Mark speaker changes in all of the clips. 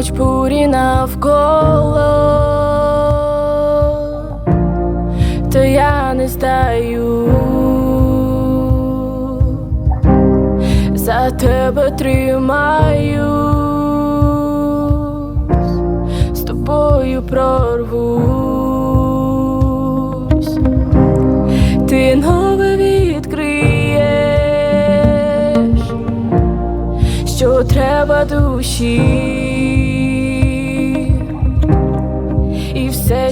Speaker 1: хоч бурі навколо, то я не здаю, за тебе тримаюсь, з тобою прорвусь, ти нове відкриєш що треба душі,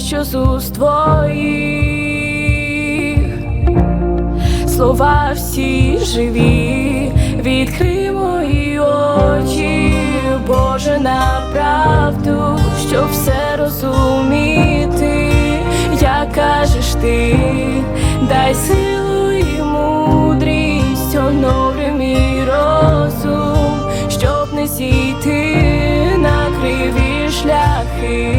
Speaker 1: що з уст твоїх, слова всі живі, відкрий мої очі, Боже, на правду, щоб все розуміти, як кажеш ти, дай силу і мудрість, оновлюй мій розум, щоб не зійти на криві шляхи,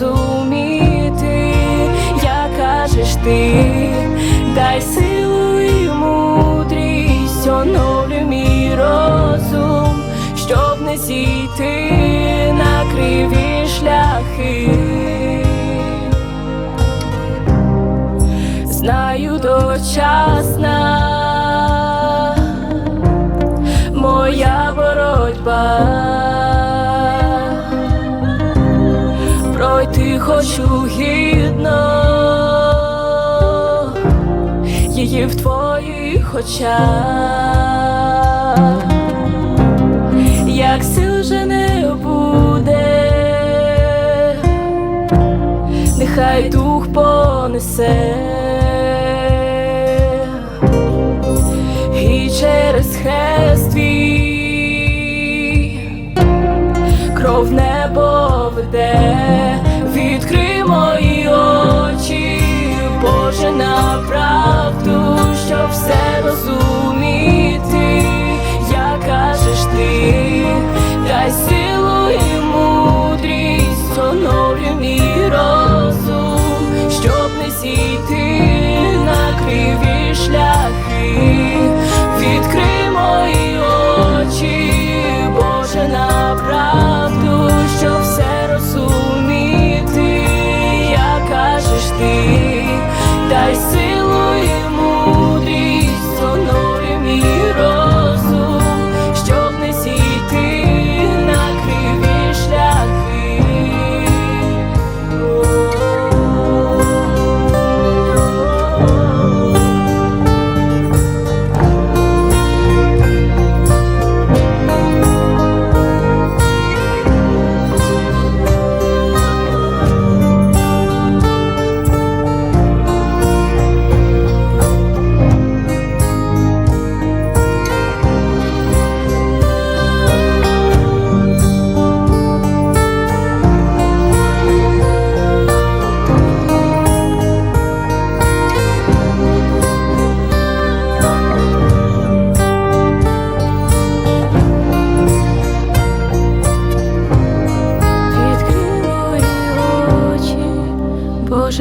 Speaker 1: все розуміти, як кажеш ти, дай силу і мудрість, оновлюй мій розум, щоб не зійти на криві шляхи. Знаю дочасна моя боротьба, хочу гідно. Її в твоїх очах, як сил вже не буде, нехай дух понесе. І через хрест твій кров небо веде,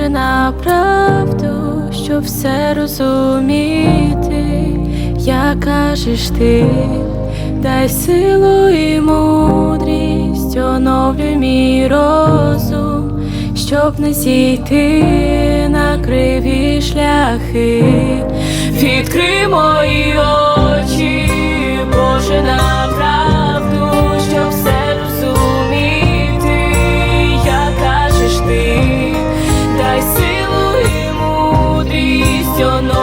Speaker 1: Боже, на правду, щоб все розуміти, як кажеш ти, дай силу і мудрість, оновлюй мій розум, щоб не зійти на криві шляхи, відкрий мої очі. funcionó.